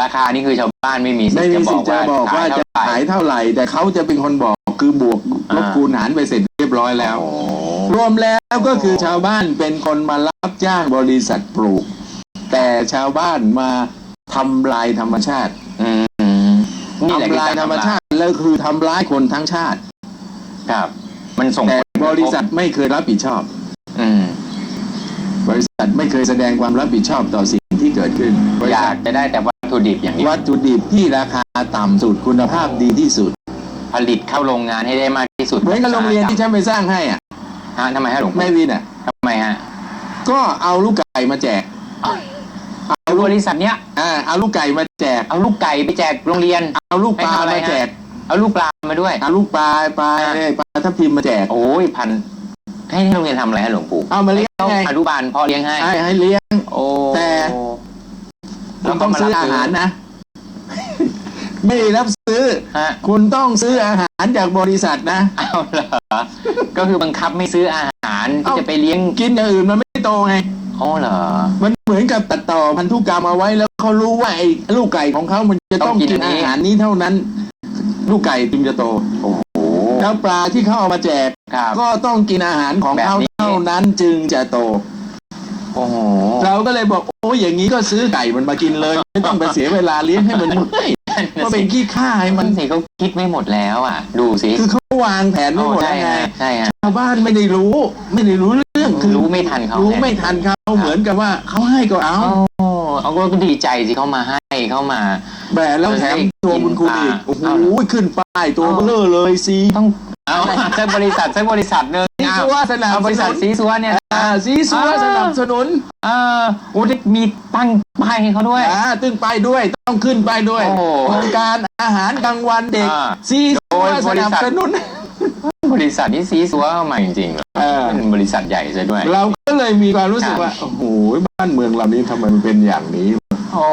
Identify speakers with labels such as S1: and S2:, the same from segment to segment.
S1: ราคานี่คือชาวบ้านไม่มีสิท
S2: ไม่
S1: ธิ์
S2: มี
S1: จะบ
S2: สิ
S1: อ
S2: ท
S1: ก
S2: ธิ์จะ
S1: ว่า
S2: บอกว่าจะ
S1: ขาย
S2: ขาย
S1: เท่าไหร่
S2: เท่าไหร่ แต่เขาจะเป็นคนบอกคือบวกลบ
S1: อ่า
S2: คูณหารไปเสร็จเรียบร้อยแล้ว
S1: โอ้
S2: รวมแล้วก็คือชาวบ้านเป็นคนมารับจ้างบริษัทปลูก แต่ชาวบ้านมาทำลายธรรมชาติ
S1: อืมนี่แหละ
S2: ทำลายธรรมชาติแล้วคือทำร้ายคนทั้งชาติ
S1: ครับ มันส่ง
S2: แต่
S1: ผลกะท
S2: บริษัทไม่เคยรับผิดชอบ
S1: อืม
S2: บริษัทไม่เคยแสดงความรับผิดชอบต่อสิ่งที่เกิดขึ้นบริ
S1: อยา
S2: ษั
S1: ก
S2: ท
S1: จะได้แต่วัต ถุดิบอย่างเดียว
S2: วัตถุดิบที่ราคาต่ำสุดคุณภาพดีที่สุด
S1: ผลิตเข้าโรงงานให้ได้มากที่สุด
S2: เหมือนกับโรงเรียนที่ฉันไปสร้างให้อะ
S1: ฮะทำไมฮะหลวง
S2: แม่
S1: ปู่
S2: วินอะ
S1: ทำไมฮะ
S2: ก็เอาลูกไก่มาแจก
S1: เอาบริษัทเนี้ย
S2: อ่าเอาลูกไก่มาแจก
S1: เอาลูกไก่ไปแจกโรงเรียน
S2: เอาลูกปลา
S1: ให้ทำอะไร
S2: มา
S1: ฮะ
S2: แจก
S1: เอาลูกปลามาด้วย
S2: เอาลูกปลาปลา
S1: อ่า
S2: เอ้ยปลาทับทิมมาแจก
S1: โอ้ยพันให้โรงเรียนทำอะไรฮะหลวงปู่
S2: เอามาเลี้ยง
S1: เอา
S2: ไง
S1: อนุบาลพ่อเลี้ยงให้
S2: ให้ให้เลี้ยง
S1: โอ้
S2: แต่
S1: แล้
S2: คุ
S1: ว
S2: ณ
S1: ก็
S2: ต้อง
S1: มา
S2: ซื้อ
S1: รับ
S2: อาหารนะ ไม่ได้รับซื้อ
S1: ฮะ
S2: คุณต้องซื้ออาหารจากบริษัทนะ
S1: เอาเหรอก็คือบังคับไม่ซื้ออาหารที่
S2: เอ้า
S1: จะไปเลี้ยง
S2: กินอย่างอื่นมันไม่โตไง
S1: อ๋อเหรอ
S2: มันเหมือนกับตัดต่อพันธุกรรมเอาไว้แล้วเขารู้ว่าไอ้ลูกไก่ของเขามันจะต้อง
S1: ต้องกิน
S2: กิน
S1: อันนี้
S2: อาหารนี้เท่านั้น ลูกไก่จึงจะโต
S1: โอ้โห
S2: แล้วปลาที่เขาเอามาแจก
S1: ครับ
S2: ก็ต้องกินอาหารของเขา
S1: แบบนี้
S2: เท่านั้นจึงจะโต
S1: โอ้โห
S2: เราก็เลยบอกโอ้ยอย่างนี้ก็ซื้อไก่มันมากินเลย ไม่ต้องไปเสียเวลาเลี้ยงให้มันเมื่อยก็เป็นขี้ข้าให้
S1: มั
S2: มันน
S1: สิเขาคิดไม่หมดแล้วอะ ดูสิ
S2: คือเขาวางแผนไว้หมด
S1: ใช่
S2: แล้วไง
S1: ฮะใช่ฮะ
S2: ชาวบ้านไม่ได้รู้ ไม่ได้รู้เรื่องคือ
S1: รู้ไม่ทันเขา
S2: รู้
S1: เนี่ย
S2: ไม่ทันเขาเหมือนกับว่าเขาให้ก็เอา
S1: โอ้เอาก็ดีใจสิเขามาให้เขามา
S2: แบแล้วแถมตัวบุญคุณอีก
S1: กินปลา
S2: โอ้โหขึ้นป้ายตัวเบลอเลยซี
S1: ต้อง เอาสักบริษัทสักบริษัทหนึ่ง
S2: ซี
S1: เอา
S2: ซัวสนับ
S1: เอา
S2: ส
S1: บริษัท
S2: นุน
S1: ซีซัวเนี่ย
S2: อ่าซีซัว
S1: อ่า
S2: สนับสนุน
S1: เออโอ้ได้มีตั้งป้ายให้เขาด้วย
S2: อ่าตึ้งไปายด้วยต้องขึ้นไปายด้วย
S1: โอ้โห
S2: โครงการอาหารกลางวันเด็ก
S1: อ่า
S2: ซีซัว
S1: โดย
S2: ส
S1: บริ
S2: นับ
S1: ษัท
S2: สนุน
S1: บริษัทนี้ซีซัวเข้ามาจริงๆเหรอ
S2: เออ
S1: เป็นบริษัทใหญ่ซะด้วย
S2: เราก็เลยมีความรู้สึก
S1: ครับ
S2: ว่า โอ้โห บ้านเมืองเรานี้ทำไมมันเป็นอย่างนี้
S1: โอ้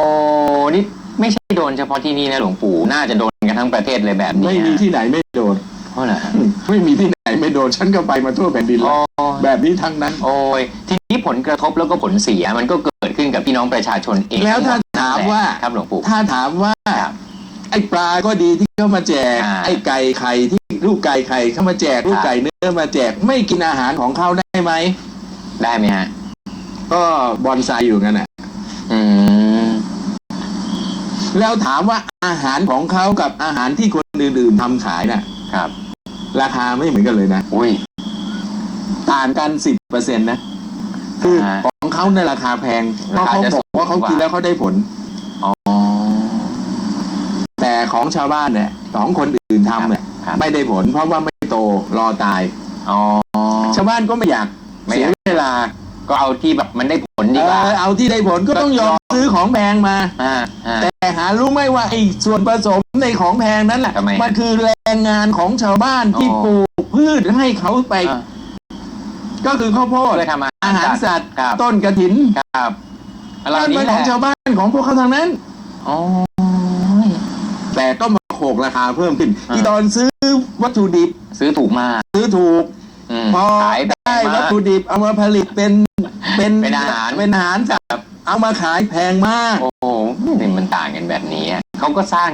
S1: นี่ไม่ใช่โดนเฉพาะที่นี่นะหลวงปู่ น่าจะโดนกันทั้งประเทศเลยแบบนี้
S2: ไม่มีที่ไหนไม่โดน
S1: เพราะเหรอ
S2: ไม่มีที่ไหนไม่โดนฉันก็ไปมาทั่วแผ่นดิน
S1: โอ้
S2: แล้วแบบนี้ทั้งนั้น
S1: โอ้ยทีนี้ผลกระทบแล้วก็ผลเสียมันก็เกิดขึ้นกับพี่น้องประชาชนเอง
S2: แล้วถ้าถามว่า
S1: ครับหลวงปู่
S2: ถ้าถามว่า
S1: ครับ
S2: ไอ้ปลาก็ดีที่เขามาแจก
S1: อ่า
S2: ไอ้ไก่ไข่ที่ลูกไก่ไข่เขามาแจกลูกไก่เนื้อมาแจกไม่กินอาหารของเขาได้ไหม
S1: ได้ไหมฮะ
S2: ก็บอนไซอยู่งั้นน่ะ
S1: อืม
S2: แล้วถามว่าอาหารของเขากับอาหารที่คนอื่นๆทำขายน่ะ
S1: ครับ
S2: ราคาไม่เหมือนกันเลยนะ
S1: อุ้ย
S2: ต่างกันสิบเปอร์เซ็นต์นะ คือ
S1: อ่า
S2: ของเขาในยราคาแพงเพราะ
S1: ราคา
S2: เขา
S1: จะ
S2: บอกว่าเขา
S1: สูงกว่า
S2: กินแล้วเขาได้ผล
S1: อ๋อ
S2: แต่ของชาวบ้านเนี่ยของคนอื่นทำเนี่ย
S1: ครับ
S2: ไม่ได้ผล เพราะว่าไม่โตรอตาย
S1: อ๋อ
S2: ชาวบ้านก็ไม่อยาก
S1: ไม่
S2: เสี
S1: อยยาก
S2: เวลา
S1: ก็เอาที่แบบมันได้ผลดีกว่า
S2: เออเอาที่ได้ผลก็ต้องยอมซื้อของแพงมา
S1: อ่าอ่า
S2: แต่หารู้ไหมว่าไอ้ส่วนผสมในของแพงนั้นแหละ
S1: ทำไมฮะ
S2: มันคือแรงงานของชาวบ้านที่
S1: อ๋อ
S2: ปลูกพืชให้เขาไป
S1: อ่า
S2: ก็คือข้าวโพด
S1: เพื่อทำอา
S2: อา
S1: หา
S2: หารร
S1: สัตว์
S2: สัตว์
S1: ครับ
S2: ต้นกระถิน
S1: ครับอะไร
S2: นั่น
S1: นี้
S2: เป็น
S1: แห
S2: ข
S1: ละ
S2: องชาวบ้านของพวกเขาทางนั้น
S1: อ๋อ
S2: แต่ก็มาโขกราคาเพิ่มขึ้น
S1: อ่า
S2: ที่ตอนซื้อวัตถุดิบ
S1: ซื้อถูกมาก
S2: ซื้อถูก
S1: อืม
S2: พอ
S1: ขายแพ
S2: ได้
S1: ง
S2: วั
S1: มา
S2: ต
S1: ก
S2: ถุดิบเอามาผลิตเป็นเป็น
S1: เป็นอาหาร
S2: เป็นอาหารสัตว์เอามาขายแพงมาก
S1: โอ้โหนี่มันต่างกันแบบนี้อะเขาก็สร้าง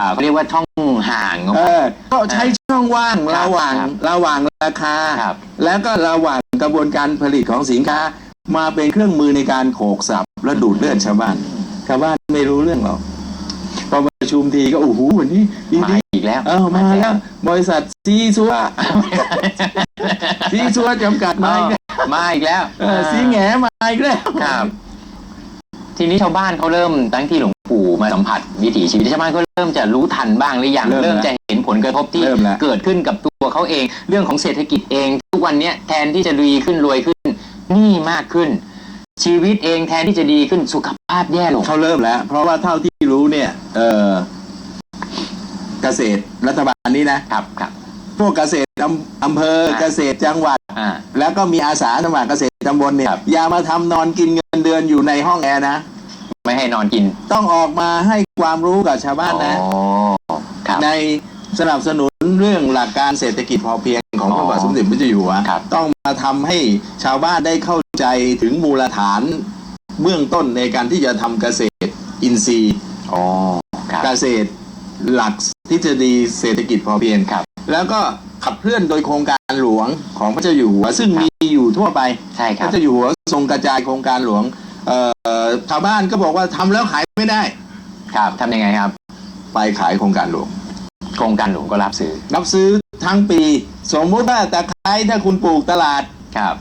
S1: อ่าเขาเรียกว่าช่องห่าง
S2: เออก็ใช้ช่องว่าง
S1: ครับ
S2: ระหว่าง
S1: ครับ
S2: ระหว่างราคา
S1: ครับ
S2: แล้วก็ระหว่างกระบวนการผลิตของสินค้า มาเป็นเครื่องมือในการโขกสับและดูดเลือดชาวบ้านชาวบ้านไม่รู้เรื่องหรอกพอประ ชุมทีก็โอ้โหวันนี้ดี
S1: มา
S2: ดี
S1: อีกแล้ว
S2: เออมาแล้วบริษัทซีซัวซีซัวจำกัดมาอีกแล้ว
S1: มาอีกแล้ว
S2: เออซีแหงมาอีกแล้ว
S1: ครับ ทีนี้ชาวบ้านเขาเริ่มตั้งที่หลวงปู่มาสัมผัสวิถีชีวิตชาวบ้านก็เริ่มจะรู้ทันบ้างหรือยังเริ่มจะเห็นผลกระทบที่
S2: เริ่มแล้ว
S1: เกิดขึ้นกับตัวเขาเอง เรื่องของเศรษฐกิจเอง ทุกวันเนี้ยแทนที่จะดีขึ้นรวยขึ้นหนี้มากขึ้นชีวิตเองแทนที่จะดีขึ้นสุข ภาพแย่ลง
S2: เขาเริ่มแล้ว เพราะว่าเท่าที่รู้เนี่ย เออเกษตรรัฐบาลนี้นะ
S1: ครับครับ
S2: พวกเกษตรอำอำเภอ
S1: อ่า
S2: เกษตรจังหวัด
S1: อ่า
S2: แล้วก็มีอาสาสมัครเกษตรตำบลเนี่ย
S1: ครับ
S2: อย่ามาทำนอนกินเงินเดือนอยู่ในห้องแอร์นะ
S1: ไม่ให้นอนกิน
S2: ต้องออกมาให้ความรู้กับชาวบ้านนะ
S1: อ๋อครับ
S2: ในสนับสนุนเรื่องหลักการเศรษฐกิจพอเพียงของพระบาทสมเด็จพระเจ้าอยู่หัว
S1: ครับ
S2: ต้องมาทำให้ชาวบ้านได้เข้าใจถึงมูลฐาน เบื้องต้นในการที่จะทำเกษตรอินทรีย์
S1: อ๋อครับ
S2: เกษตรหลักทฤษฎีเศรษฐกิจพอเพียง
S1: ครับ
S2: แล้วก็ขับเคลื่อนโดยโครงการหลวงของพระเจ้าอยู่หัวซึ่งมีอยู่ทั่วไป
S1: ใช่ค
S2: พ
S1: รับ
S2: ระเจ้าอยู่หัวทรงกระจายโครงการหลวงเอ่อชาวบ้านก็บอกว่าทำแล้วขายไม่ได้
S1: ครับทำยังไงครับ
S2: ไปขายโครงการหลวง
S1: โครงการหลวงก็รับซื้อ
S2: รับซื้อทั้งปี สมมุติว่าตะไคร้ถ้าคุณปลูกตลาด
S1: ครับ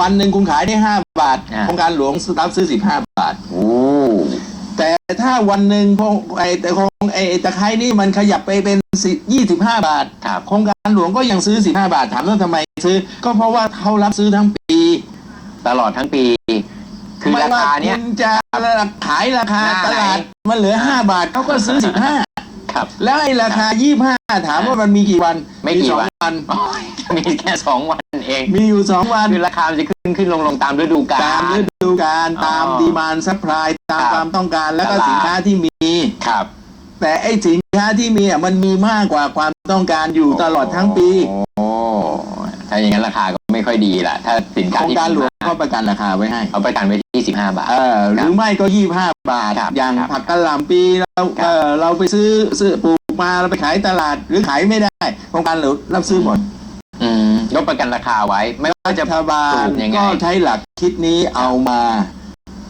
S2: วันหนึ่งคุณขายได้5บาท
S1: อ่า
S2: โครงการหลวงรับซื้อ15บาท
S1: โอ้
S2: แต่ถ้าวันหนึ่งโครงไอ้แต่โครงไอ้ไอ้ตะไคร้นี่มันขยับไปเป็นสิ25บาท
S1: ครับ
S2: โครงการหลวงก็ยังซื้อ15บาท ถามว่าทำไมซื้อ ก็เพราะว่าเขารับซื้อทั้งปี
S1: ตลอดทั้งปี คือ
S2: ไม่
S1: รา
S2: ว่า
S1: คาเนี้ย
S2: คุณจะขายราคา
S1: หน้า
S2: ต
S1: ไหน
S2: ลาดมันเหลือ 5 บาทเขาก็ซื้อ
S1: ครับ
S2: 15แล้วไอ้ราคา 25 ถามว่ามันมีกี่วัน
S1: ไม่กี่
S2: สอง
S1: วัน
S2: วัน
S1: โอ้ยมีแค่สองวันเอง
S2: มีอยู่ 2 วัน
S1: คือราคามันจะขึ้นขึ้นลงลงตามฤดูกาล
S2: ตามฤดูกาล
S1: อ๋อ
S2: ตามดีมานซัพพลายตาม
S1: ครับ
S2: ความต้องการแล้วก็
S1: ตลาด
S2: สินค้าที่มี
S1: ครับ
S2: แต่ไอ้สินค้าที่มีอะมันมีมากกว่าความต้องการอยู่ตลอดทั้งปี
S1: โอ้ ถ้าอย่างนั้นราคาก็ไม่ค่อยดีละถ้าสิน
S2: โค
S1: ค้า
S2: รง
S1: ที่
S2: การหลวง
S1: ม
S2: ก็ประกันราคาไว้ให้
S1: เอาประกันไว้ที่ 15 บาท
S2: เออหรือไม่ก็ยี่ห้าบาท
S1: ครับ
S2: อย่าง
S1: ครับ
S2: ผักกะหล่ำปีเรา
S1: ครับ
S2: เออเราไปซื้อซื้อปลูกมาเราไปขายตลาดหรือขายไม่ได้โครงการหลวงรับซื้อหมด
S1: อืมยกประกันราคาไว้ ไม่ว่าจะ
S2: รัฐบา
S1: ป
S2: ล
S1: ลูกยังไง
S2: ก็ใช้หลักคิดนี้เอามา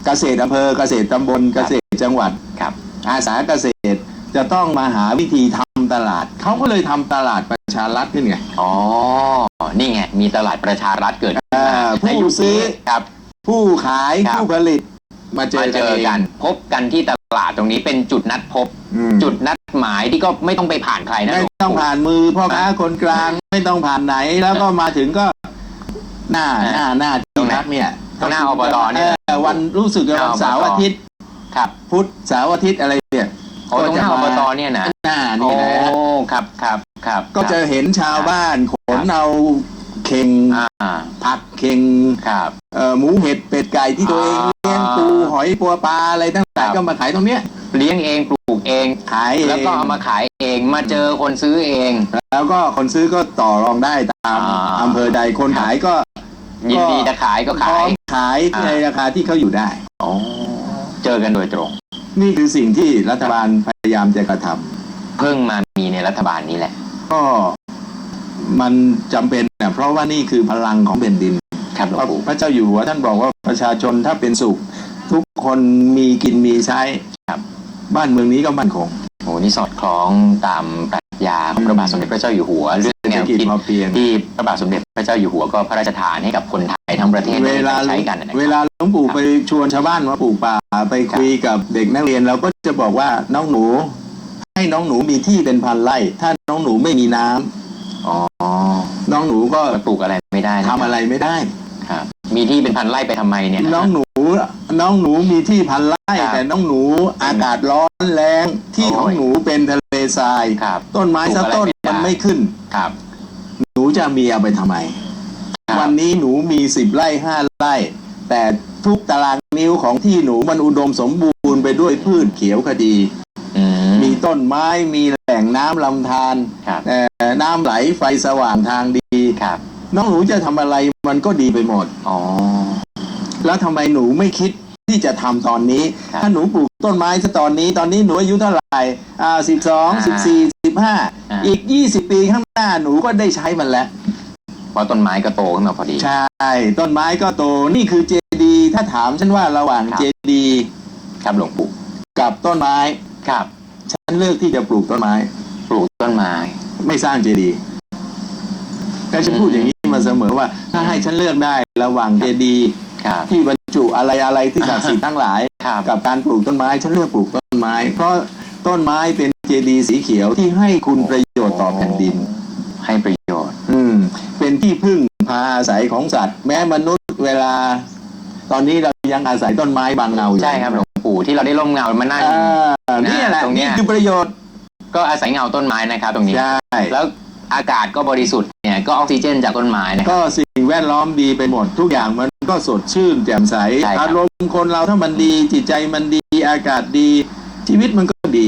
S2: เกษตรอำเภอเกษตรตำบล
S1: ค
S2: เก
S1: รับ
S2: ษตรจังหวัด
S1: ครับ
S2: อาสาเกษตร จะต้องมาหาวิธีทำตลาด เขาก็เลยทำตลาดประชารัฐขึ้นไง
S1: อ๋อ นี่ไง มีตลาดประชารัฐเกิดขึ้น
S2: อ่า
S1: มาในยุค
S2: ผู้ซื้อ
S1: นี้ครับ
S2: ผู้ขาย
S1: ครับ
S2: ผู้ผลิต มาเจอ
S1: มาเจอกัน พบกันที่ตลาดตรงนี้เป็นจุดนัดพบ
S2: อืม
S1: จุดนัดหมายที่ก็ไม่ต้องไปผ่านใครนะ
S2: ไม่ต้องผ่านมือพ่อค้าคนกลางไม่ต้องผ่านไหนแล้วก็มาถึงก็ หน้าหน้าหน้าที่พักเนี่ย
S1: ตรงหน้าอบตเนี่ย
S2: ออวันรู้สึกว่าวันเสาร์อาทิตย์
S1: ครับ
S2: พุธเสาร์อาทิตย์อะไรเนี่ย
S1: โอ้ตรงหน้าอบตเนี่ยนะ
S2: หน้า
S1: โอ้
S2: นี่นะ
S1: ครับครับครับ
S2: ก็จะเห็นชาวบ้านขนเอาเข่ง
S1: อ่า
S2: ผักเข่ง
S1: ครับ
S2: เอ่อหมูเห็ดเป็ดไก่ที่ตัวเอง
S1: อ่า
S2: เลี้ยงปูหอยปัวปลาอะไรทั้งหลาย
S1: ครับ
S2: ก็มาขายตรงเนี้ย
S1: เลี้ยงเองปลูกเอง
S2: ขายเอง
S1: แล้วก็เอามาขายเองมาเจอคนซื้อเอง
S2: แล้วก็คนซื้อก็ต่อรองได้ตาม
S1: อ่า
S2: อำเภอใดคนขายก็
S1: ยินดีจะขายก็
S2: พร้
S1: ขา
S2: อยมขาย
S1: อ่า
S2: ในราคาที่เขาอยู่ได้
S1: อ๋อเจอกันโดยตรง
S2: นี่คือสิ่งที่รัฐบาลพยายามจะกระทำ
S1: เพิ่งมามีในรัฐบาลนี้แหละ
S2: ก็มันจำเป็นนะเพราะว่านี่คือพลังของแผ่นดิน
S1: ครับหลวงปู่
S2: พระเจ้าอยู่หัวท่านบอกว่าประชาชนถ้าเป็นสุข ทุกคนมีกินมีใช้
S1: ครับ
S2: บ้านเมืองนี้ก็มั่นคง
S1: โอ้นี่สอดคล้องตามปรั ชญาของพระบาทสมเด็จพระเจ้าอยู่หัวเรื่อง
S2: เศรษ
S1: แน
S2: ฐ
S1: ว
S2: กิจ
S1: คิด
S2: พอเพียง
S1: ที่พระบาทสมเด็จพระเจ้าอยู่หัวก็พระราชทานให้กับคนไทยทั้งประเทศ
S2: เวลา
S1: ได้ใช้กันนะครับ
S2: เวลาหลวงปู่ไปชวนชาวบ้านมาปลูกป่าไปคุยกับเด็กนักเรียนเราก็จะบอกว่าน้องหนู ให้น้องหนูมีที่เป็นพันไร่ ถ้าน้องหนูไม่มีน้ำ
S1: อ๋อ
S2: น้องหนูก็
S1: มันปลูกอะไรไม่ได้น
S2: ทำอะไรไม่ได้
S1: ครับ มีที่เป็นพันไร่ไปทำไมเนี่ย
S2: น้องหนู น้องหนูมีที่พันไร่
S1: ครับ
S2: แต่น้องหนูอากาศร้อนแรงที่
S1: โอ้ย
S2: ของหนูเป็นทะเลทราย
S1: ครับ
S2: ต้นไม้สักต้น
S1: ปลูกอะไรไม่ได้
S2: มันไม่ขึ้น
S1: ครับ
S2: หนูจะมีเอาไปทำไม
S1: ครับ
S2: วันนี้หนูมีสิบไร่ห้าไร่ แต่ทุกตารางนิ้วของที่หนูมันอุดมสมบูรณ์ไปด้วยพืชเขียวขดี
S1: อืม
S2: มีต้นไม้มีแหล่งน้ำลำธาร
S1: ครับ
S2: เอ่อน้ำไหลไฟสว่างทางดี
S1: ครับ
S2: น้องหนูจะทำอะไรมันก็ดีไปหมด
S1: อ๋อ
S2: แล้วทำไมหนูไม่คิดที่จะทำตอนนี้
S1: ครับ
S2: ถ้าหนูปลูกต้นไม้ซะตอนนี้ตอนนี้หนูอายุเท่าไหร่อ่าสิบสองสิบสี่สิบห้า
S1: อ่า
S2: อีกยี่สิบปีข้างหน้าหนูก็ได้ใช้มันแล้ว
S1: เพราะต้นไม้ก็โตขึ้นมาพอดี
S2: ใช่ ต้นไม้ก็โตนี่คือเจดีย์ถ้าถามฉันว่าระหว่าง
S1: ครับ
S2: เจดีย์
S1: ครับหลวงปู่
S2: กับต้นไม้
S1: ครับ
S2: ฉันเลือกที่จะปลูกต้นไม้
S1: ปลูกต้นไม้
S2: ไม่สร้างเจดีย์แต่ฉัน
S1: อืม
S2: พูดอย่างนี้ มาเสมอว่า ถ้าให้ฉันเลือกได้ระหว่างเจดีย์
S1: ครับ
S2: ที่บรรจุอะไรอะไรที่ศักดิ์สิทธิ์ทั้งหลาย
S1: ครับ
S2: กับการปลูกต้นไม้ฉันเลือกปลูกต้นไม้ เพราะต้นไม้เป็นเจดีย์สีเขียวที่ให้คุณประโยชน์ต่อแผ่นดิน
S1: ให้ประโยชน์
S2: อืม เป็นที่พึ่งพาอาศัยของสัตว์ แม้มนุษย์เวลา ตอนนี้เรายังอาศัยต้นไม้บางเงาอยู่
S1: ใช่ครับหลวงปู่ที่เราได้ร่มเงามานั่ง
S2: อ่านี่แหละ
S1: ตรงเนี้
S2: นี่
S1: ย
S2: คือประโยชน์
S1: ก็อาศัยเงาต้นไม้นะครับตรงนี้
S2: ใช่
S1: แล้ว อากาศก็บริสุทธิ์เนี่ยก็ออกซิเจนจากต้นไม้นะครับ
S2: ก็สิ่งแวดล้อมดีไปหมดทุกอย่างมันก็สดชื่นแจ่มใส
S1: ใช่ครับ
S2: อารมณ์คนเราถ้ามันดีจิตใจมันดีอากาศดี ชีวิตมันก็ดี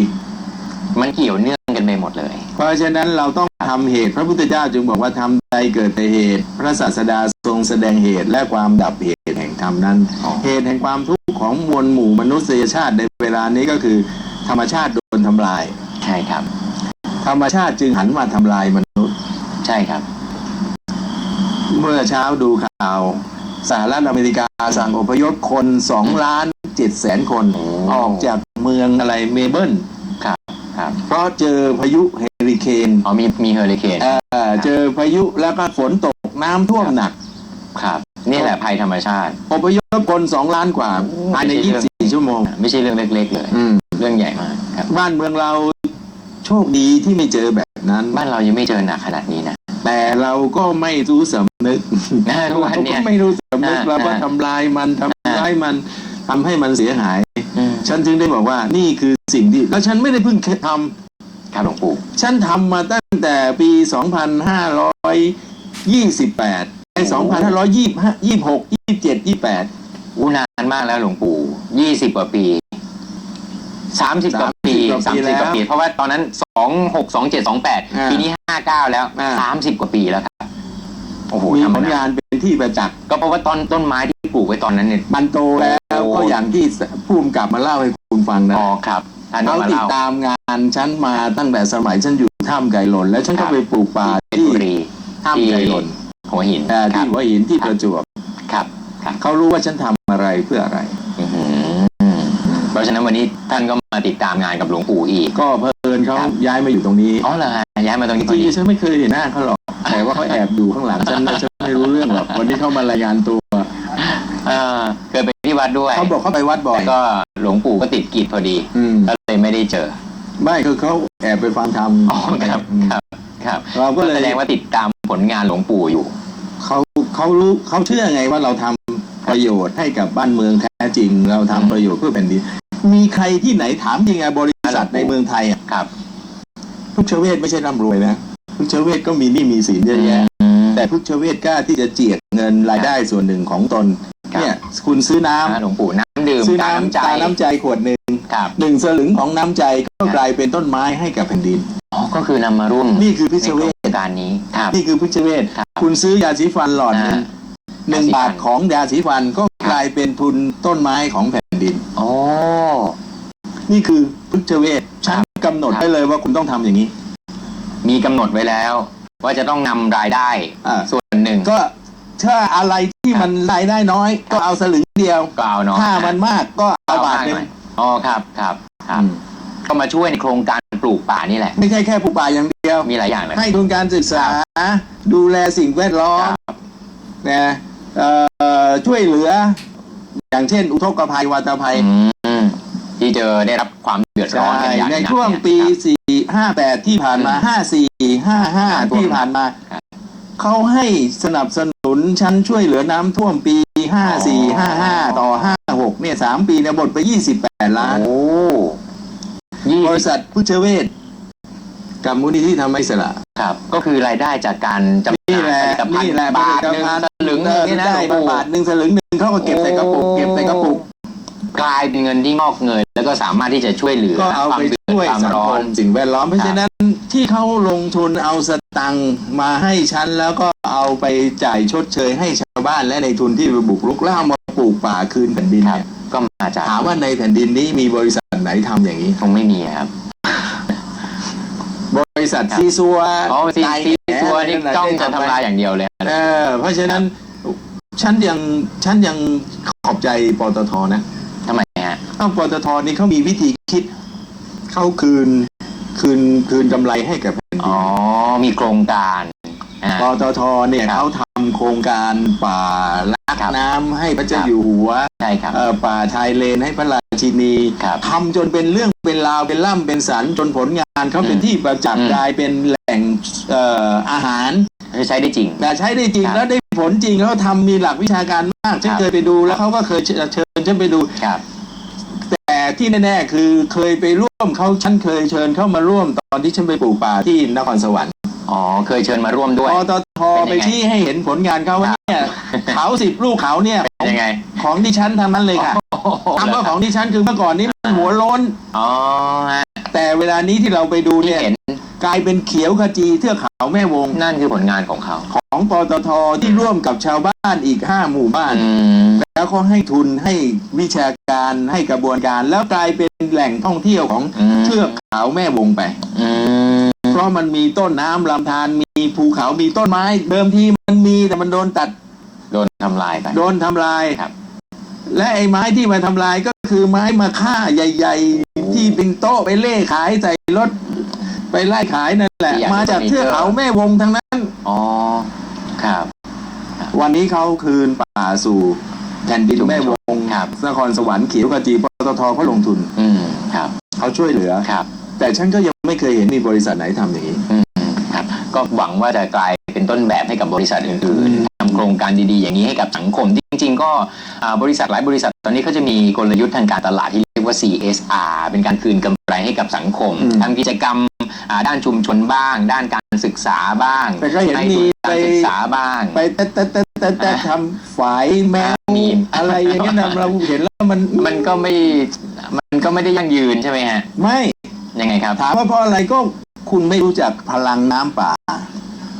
S1: มันเกี่ยวเนื่องกันไปหมดเลย
S2: เพราะฉะนั้นเราต้องทำเหตุ พระพุทธเจ้าจึงบอกว่าทำใดเกิดแต่เหตุ พระศาสดาทรงแสดงเหตุและความดับเหตุแห่งธรรมนั้น
S1: อ๋อ
S2: เหตุแห่งความทุกข์ของมวลหมู่มนุษยชาติในเวลานี้ก็คือ ธรรมชาติโดนทำลาย
S1: ใช่ครับ
S2: ธรรมชาติจึงหันมาทำลายมนุษย์
S1: ใช่ครับ
S2: เมื่อเช้าดูข่าวสหรัฐอเมริกาสั่งอพยพคนสองล้านเจ็ดแสนคน
S1: โอ้
S2: ออกจากเมืองอะไรเมเบิล
S1: ครับครับ
S2: เพราะเจอพายุเฮอริเคน
S1: อ๋อมีมีเฮอริเคน
S2: เอ่อเจอพายุแล้วก็ฝนตกน้ำท่วมหนัก
S1: ครับนี่แหละภัยธรรมชาติ
S2: อพยพคนสองล้านกว่าภายใน
S1: ไม่ใช่เรื่อง
S2: 24 ชั่วโมง
S1: ไม่ใช่เรื่องเล็ก ๆ เลย
S2: อืม
S1: เรื่องใหญ่มากครับ
S2: บ้านเมืองเรา โชคดีที่ไม่เจอแบบนั้น
S1: บ้านเรายังไม่เจอหนักขนาดนี้นะ
S2: แต่เราก็ไม่รู้สำนึก
S1: ทุกวันเนี่ย
S2: เราก็ไม่รู้สำนึก
S1: อ่า
S2: เราก็
S1: อ่า
S2: ทำลายมันทำร้ายมันทำให้มันเสียหาย
S1: อืม
S2: ฉันถึงได้บอกว่านี่คือสิ่งที่แล้วฉันไม่ได้เพิ่งทำ
S1: ครับหลวงปู่
S2: ฉันทำมาตั้งแต่ปี 2528ไอ้2526 27 28
S1: อู้นานมากแล้วหลวงปู่ยี่สิบกว่าปี สามสิบกว่าปี
S2: 30กว่า
S1: สาม
S2: ปี
S1: สิบกว่า
S2: แล้ว
S1: ปี เพราะว่าตอนนั้นสองหกสองเจ็ดสองแปด
S2: อ่า
S1: ปีนี้ห้าเก้าแล้ว
S2: อ่า
S1: สามสิบกว่าปีแล้วครับโอ้โห
S2: มี
S1: ทำ
S2: ผ
S1: มา
S2: ล
S1: นาน
S2: งานเป็นที่ประจักษ์
S1: ก็เพราะว่าต้นต้นไม้ที่ปลูกไว้ตอนนั้นเนี่ย
S2: มันโตแล้ว
S1: โอ้
S2: ก็อย่างที่ผู้กำกับมาเล่าให้คุณฟังนะ
S1: อ๋อครับท่าน
S2: เขา
S1: มา
S2: ติด
S1: เล่า
S2: ตามงานฉันมาตั้งแต่สมัยฉันอยู่ถ้ำไก่หล่นแล้วฉัน
S1: ครั
S2: ก็
S1: บ
S2: ไปปลูกป่า
S1: เพชร
S2: ที่
S1: บุรี
S2: ถ้ำไก่หล่น
S1: หัวหิน
S2: เอ่อ
S1: ครั
S2: ที่
S1: บ
S2: หัวหินที่ประจวบ
S1: ครับครับ
S2: เขารู้ว่าฉันทำอะไรเพื่ออะไร
S1: อื้อหือเพ ราะฉะนั้นวันนี้ท่านก็มาติดตามงานกับหลวงปู่อีก
S2: ก็เพลินเขา
S1: ครับ
S2: ย้ายมาอยู่ตรงนี้
S1: อ๋อเหรอฮะย้ายมาตรงนี้พ
S2: จ
S1: อ
S2: ริ
S1: ดี
S2: งๆฉันไม่เคยเห็นหน้าเขาหรอก แต่ว่าเขาแอบอยู่ข้างหลังฉันนะฉันไม่รู้เรื่องหรอกวันนี้เขามารายงานตัว
S1: เออเคยไปที่วัดด้วย
S2: เขาบอกเขาไปวัดบ่อย
S1: แต่ก็หลวงปู่ก็ติดกิจพอดี
S2: อืม
S1: ก็เลยไม่ได้เจอ
S2: ไม่คือเขาแอบไปฟังธรรม
S1: อ๋อครับครับครับ
S2: เราก็เลย
S1: แสดงว่าติดตามผลงานหลวงปู่อยู่
S2: เขาเขารู้เขาเชื่อไงว่าเราทำประโยชน์ให้กับบ้านเมืองแท้จริง เราทำประโยชน์เพื่อแผ่นดิน มีใครที่ไหนถามจริงอะบริษัทในเมืองไทยอะ
S1: ครับ
S2: พุทธเวทไม่ใช่ร่ำรวยนะพุทธเวทก็มีหนี้มีสินเยอะแยะ
S1: อืม
S2: แต่พุทธเวทกล้าที่จะเจียดเงินรายได้ส่วนหนึ่งของตน
S1: ครับ
S2: เนี่ยคุณซื้อน้ำ
S1: อ่าหลวงปู่น้ำดื่ม
S2: ซื้อ
S1: ตา
S2: น้ำ
S1: น้ำใจ
S2: ตาน้ำใจขวดหนึ่ง
S1: ครับ
S2: หนึ่งสลึงของน้ำใจก็กลายเป็นต้นไม้ให้กับแผ่นดิน
S1: อ๋อก็คือนำมาร่วม
S2: นี่คือพุท
S1: ใน
S2: ธ
S1: โค
S2: เว
S1: รง
S2: ท
S1: การนี้ครับ
S2: นี่คือพุทธเวท
S1: ครับ
S2: คุณซื้อยาสีฟันหลอดหนึ่ง
S1: อ่า
S2: หนึ่ง
S1: ยาสีฟัน
S2: บาทของยาสีฟันก็กลายเป็นทุนต้นไม้ของแผ่นดิน
S1: โอ้
S2: นี่คือพุทธเวทฉันกำหนด
S1: ครับ
S2: ได้เลยว่าคุณต้องทำอย่างนี้
S1: มีกำหนดไว้แล้ว ว่าจะต้องนำรายได้
S2: อ่า
S1: ส่วนหนึ่ง
S2: ก็ถ้าอะไรที่มันรายได้น้อย ก็เอาสลึงเดียว
S1: ก็เอาเนาะ
S2: ถ้ามันมากก็เอาบาทหนึ่ง
S1: มกอ๋อครับครับครับ ก็มาช่วยในโครงการปลูกป่านี่แหละ
S2: ไม่ใช่แค่ปลูกป่าอย่างเดียว
S1: มีหลายอย่างเลย
S2: ให้ทุนการศึกษาดูแลสิ่งแวดล้อ
S1: ค
S2: ม
S1: รับ
S2: นะเอ่อ ช่วยเหลือ อย่างเช่น อุทกภัย วาตภัย
S1: อืมที่เจอได้รับความเดือดร้อนกันอย่าง
S2: ใน
S1: หนัก
S2: ช่วง
S1: เนี่ย
S2: ปี
S1: ครับ
S2: สี่ห้าแปดที่ผ่านมาห้าสี่ห้าห้า
S1: ครับ
S2: ที่ผ่านมา
S1: ครับ
S2: เขาให้สนับสนุนชั้นช่วยเหลือน้ำท่วมปีห้าสี่ห้าห้าต่อห้าหกเนี่ยสามปีเนี่ยหมดไปยี่สิบแปดล้าน
S1: โอ้ยี่
S2: บริษัทพุทธเวช กับมูลนิธิธรรมอิสระ
S1: ครับ ก็คือรายได้จากการจำห
S2: นี่
S1: น่าย
S2: แหละ
S1: ผลิตภัณ
S2: นี่
S1: ฑ์
S2: แหละ
S1: บาทหนึ่งสลึงหนึ่งนี่นะ
S2: ได้
S1: หลวงปู่
S2: บาทหนึ่งสลึงหนึ่งเขาก็เก็บใส่กระปุก
S1: โอ้
S2: เก็บใส่กระปุก
S1: กลายเป็นเงินที่งอกเงยแล้วก็สามารถที่จะช่วยเหลือ
S2: ก็เอา
S1: ความ
S2: ไป
S1: เดือด
S2: ช่วย
S1: ความ
S2: สัง
S1: ร้
S2: ค
S1: อน
S2: มสิ่งแวดล้อม เพราะฉะนั้นที่เขาลงทุนเอาสตังค์มาให้ฉัน แล้วก็เอาไปจ่ายชดเชยให้ชาวบ้านและในทุนที่ไปบุกรุกแล้วเอามาปลูกป่าคืนแผ่นดิน
S1: ครับ
S2: เนี่ย
S1: ก็มาจาก
S2: ถามว่าในแผ่นดินนี้มีบริษัทไหนทำอย่างนี้
S1: คงไม่มีครับ
S2: บริษัท
S1: ครับ
S2: ซีซัว
S1: อ๋อซี
S2: ไต
S1: ซี
S2: แห
S1: ตัวนี่ะ
S2: ไร
S1: ต้อง
S2: ได้
S1: จะทำลายอย่างเดียวเลย
S2: เออเพราะฉะนั้นฉันยังฉันยังขอบใจปตทนะ
S1: ทำไมฮะ
S2: อ้าวปตทนี่เขามีวิธีคิดเขาคืนคืนคืนกำไรให้กับแผ่นดิ
S1: อ๋
S2: น
S1: อมีโครงการอ่า
S2: ปตทเนี่ย
S1: ครับ
S2: เขาทำโครงการป่าลัก
S1: ครับ
S2: น้ำให้พระเจ้า
S1: ครับ
S2: อยู่หัว
S1: ใช่ครับ
S2: เอ่อป่าชายเลนให้พระราชินี
S1: ครับ
S2: ทำจนเป็นเรื่องเป็นราวเป็นล่ำเป็นสันจนผลงานเขาเป็น
S1: อืม
S2: ที่ประจัก
S1: อื
S2: ษ์
S1: ม
S2: กลายเป็นแหล่งเอ่ออาหาร
S1: ใช้ได้จริง
S2: แต่ใช้ได้จริง
S1: ครับ
S2: แล้วได้ผลจริงแล้วทำมีหลักวิชาการมากฉัน
S1: ครับ
S2: เคยไปดูแล้วเขาก็เคยเชิญเชิญฉันไปดู
S1: ครับ
S2: แต่ที่แน่ๆคือเคยไปร่วมเขาฉันเคยเชิญเข้ามาร่วมตอนที่ฉันไปปลูกป่าที่นครสวรรค์
S1: อ๋อเคยเชิญมาร่วมด้วย
S2: ปตท
S1: เป็นยังไง
S2: ไปชี้ให้เห็นผลงานเขาว่าเนี่ยเขาสิบลูกเขาเนี่ย
S1: เป็นยังไง
S2: ของที่ฉันทำนั้นเลยค่ะ
S1: โอ้โห
S2: ทำว่าของที่ฉันคือเมื่อก่อนนี้มันหัวโล้น
S1: อ๋อฮะ
S2: แต่เวลานี้ที่เราไปดู
S1: ที่
S2: เนี่ย
S1: เห็น
S2: กลายเป็นเขียวขจีเทือกเขาแม่วง
S1: นั่นคือผลงานของเขา
S2: ของปตทที่ร่วมกับชาวบ้านอีกห้าหมู่บ้าน
S1: อืม
S2: แล้วเขาให้ทุนให้วิชาการให้กระบวนการ แล้วกลายเป็นแหล่งท่องเที่ยวของ
S1: อืม
S2: เทือกเขาแม่วงไป
S1: อืม
S2: เพ ราะมันมีต้นน้ำลำธารมีภูเขามีต้นไม้ เดิมทีมันมีแต่มันโดนตัด
S1: โดนทำลายไป
S2: โดนทำลาย
S1: ครับ
S2: และไอ้ไม้ที่มาทำลายก็คือไม้มาฆ่าใหญ่ ๆ ที่เป็นโต๊ะไปเล่ขายใส่รถไปไล่ขายนั่นแหละ
S1: ที่อยาก
S2: มาจาก
S1: จะมี
S2: เทือกเขาแม่วงทั้งนั้น
S1: อ๋อ ครับ
S2: วันนี้เขาคืนป่าสู่แผ่นดินแม่วง
S1: ครับ
S2: นครสวรรค์เขียวกจีปตทเขาลงทุน
S1: อืมครับ
S2: เขาช่วยเหลือ
S1: ครับ
S2: แต่ฉันก็ยังไม่เคยเห็นมีบริษัทไหนทำอย่างนี้
S1: อืมครับก็หวังว่าจะกลายเป็นต้นแบบให้กับบริษัทอื่นๆทำโครงการดีๆ อย่างนี้ให้กับสังคม จริงๆ ก็อ่าบริษัทหลายบริษัทตอนนี้เขาจะมีกลยุทธ์ทางการตลาดที่เรียกว่า CSR เป็นการคืนกำไรให้กับสังคม
S2: อืม
S1: ทำกิจกรรมอ่าด้านชุมชนบ้าง ด้านการศึกษาบ้าง
S2: แต่ก็เห็น
S1: ให้
S2: มี
S1: ทุนการ
S2: ไป
S1: ศึกษาบ้าง
S2: ไปแต่แต่แต่แต่แต่ทำฝายแมว
S1: มี
S2: อะไรอย่างนี้ยนะเราเห็นแล้วมัน
S1: มันก็ไม่มันก็ไม่ได้ยั่งยืนใช่ไหมฮะ
S2: ไม่
S1: ยังไงครับ
S2: ถามว่าเพราะอะไรก็คุณไม่รู้จักพลังน้ำป่า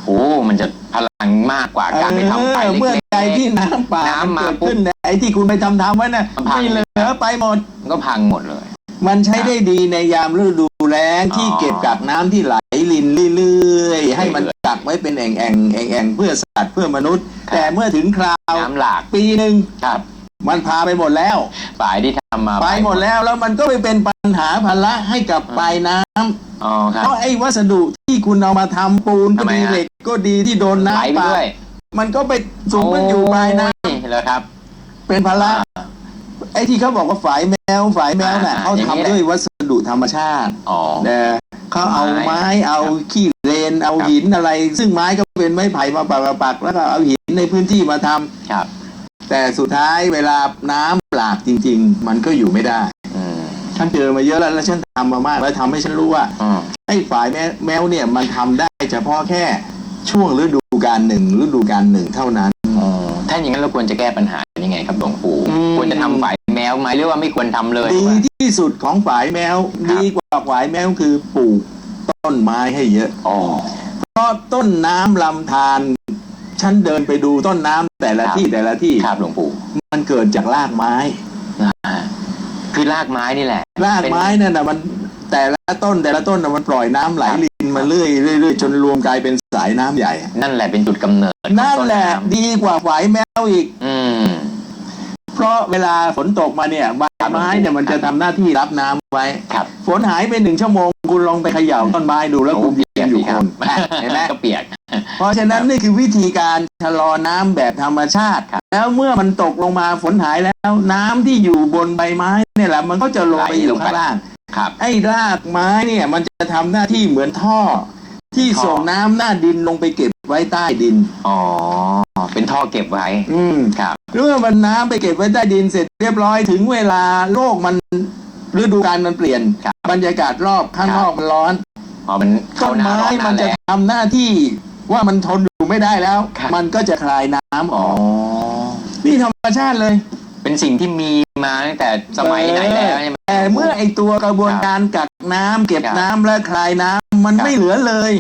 S1: โอ้ มันจะพลังมากกว่าการไปทำไฟ
S2: เออ
S1: เล็
S2: เมื่อกใดที่น้ำป่า
S1: น้ำมา
S2: เกิด
S1: ปุ๊บ
S2: ขึ้นเนี่ยไอ้ที่คุณไปทำทำไว้น่ะ
S1: มันพัง
S2: ไม่เหลือไปหมด
S1: ๆมันก็พังหมดเลย
S2: มันใช้ได้ดีในยามฤดูแล้ง
S1: อ๋อ
S2: ที่เก็บกักน้ำที่ไหลลินเรื่อยๆให้มัน
S1: เรื่อย
S2: กักไว้เป็นแอ่งแอ่งแอ่งแอ่งเพื่อสัตว์เพื่อมนุษย์
S1: ครับ
S2: แต่เมื่อถึงคราว
S1: น้ำหลาก
S2: ปีหนึ่ง
S1: ครับ
S2: มันพาไปหมดแล้ว
S1: ฝ่ายที่ทำมา
S2: ไปหมดแล้วแล้วมันก็ไปเป็นปัญหาภาระให้กับปลายน้ำ
S1: อ๋อครั
S2: เพ
S1: บ
S2: ราะไอ้วัสดุที่คุณเอามาทำปูนก็
S1: ทำไม
S2: ดี
S1: ฮะ
S2: เหล็กก็ดีที่โดน
S1: ไหล
S2: น้ำ
S1: ไป
S2: ป่า
S1: ด้วย
S2: มันก็ไปสูงมันอยู่ปลายน้
S1: โอ้เหรอครับำ
S2: เป็นภาระไอ้ที่เขาบอกว่าฝายแมวฝายแมวน่ะ
S1: อ่า
S2: เขา
S1: อย่างนี้แหละ
S2: ทำด้วยวัสดุธรรมชาติ
S1: อ๋อ
S2: แต่เขาเอา
S1: ไม้
S2: ไม้เอาขี้เลนเอา
S1: ครับ
S2: หินอะไร ซึ่งไม้ก็เป็นไม้ไผ่มาปักปักๆแล้วก็เอาหินในพื้นที่มาทำ
S1: ครับ
S2: แต่สุดท้ายเวลาน้ำหลากจริง ๆ มันก็อยู่ไม่ได้
S1: อืม
S2: ฉันเจอมาเยอะแล้วแล้วฉันทำมามากแล้วทำให้ฉันรู้ว่า
S1: อืม
S2: ไอ้ฝ่ายแมแมวเนี่ยมันทำได้เฉพาะแค่ช่วงฤดูกาลหนึ่งฤดูกาลหนึ่งเท่านั้น
S1: อ๋อถ้าอย่างนั้นเราควรจะแก้ปัญหายังไงครับหลวงปู่
S2: อืม
S1: ควรจะทำฝ่ายแมวไหมหรือว่าไม่ควรทำเลย
S2: ดีที่สุดของฝ่ายแมว
S1: ครับ
S2: ดีกว่าฝ่ายแมวคือปลูกต้นไม้ให้เยอะ
S1: อ๋อ
S2: เพราะต้นน้ำลำธาร ฉันเดินไปดูต้นน้ำแต่ละ
S1: ครับ
S2: ที่แต่ละที่
S1: ครับหลวงปู่
S2: มันเกิดจากรากไม้
S1: อ่าคือรากไม้นี่แหละ
S2: รากไม้นั่นนะมันแต่ละต้นแต่ละต้นน่ะมันปล่อยน้ำไหลลินมาเรื่อยเรื่อยๆจนรวมกลายเป็นสายน้ำใหญ่
S1: นั่นแหละเป็นจุดกำเนิดของ
S2: นั่น
S1: ต้
S2: แหละำดีกว่าฝ่ายแมวอีก
S1: อืม
S2: เพราะเวลาฝนตกมาเนี่ยใบไม้เนี่ยมันจะทำหน้าที่รับน้ำไว้
S1: ครับ
S2: ฝนหายไปหนึ่งชั่วโมง คุณลองไปเขย่าต้นไม้ดูแล้ว
S1: โอ้
S2: คุณ
S1: เปีย
S2: ยั
S1: ก
S2: งอยู่
S1: สิ
S2: ค
S1: รับ
S2: นเห็นไหม
S1: ก็เปียก
S2: เพราะฉะนั้นนี่คือวิธีการชะลอน้ำแบบธรรมชาติ
S1: ครับ
S2: แล้วเมื่อมันตกลงมาฝนหายแล้ว น้ำที่อยู่บนใบไม้เนี่ยแหละมันก็จะลงไปอยู่ข้างล่าง
S1: ครับ
S2: ไอ้รากไม้เนี่ยมันจะทำหน้าที่เหมือนท่อ ที่
S1: ท่อ
S2: ส่งน้ำหน้าดินลงไปเก็บไว้ใต้ดิน
S1: อ๋อเป็นท่อเก็บไว้
S2: อืม
S1: ครับ
S2: เมื่อมันน้ำไปเก็บไว้ใต้ดินเสร็จเรียบร้อยถึงเวลาโลกมันฤดูกาลมันเปลี่ยน
S1: ครับ
S2: บรรยากาศรอบข้าง
S1: ครับ
S2: นอกมันร้อน
S1: อ๋อมันเข้า
S2: ต้น
S1: หน้า
S2: ไม้
S1: ร้อนห
S2: มั
S1: น้านแร
S2: จะ
S1: ง
S2: ทำหน้าที่ ว่ามันทนอยู่ไม่ได้แล้ว
S1: ครับ
S2: มันก็จะคลายน้ำอ
S1: อ๋อ
S2: อก นี่ธรรมชาติเลย
S1: เป็นสิ่งที่มีมาตั้งแต่สมัยไหนแล้วใช่ไหม
S2: แต่เมื่อไอตัวกระบวนการกักน้ำเก็บ
S1: ครับ
S2: น้ำและคลายน้ำมัน
S1: ครับ
S2: ไม่เหลือเลย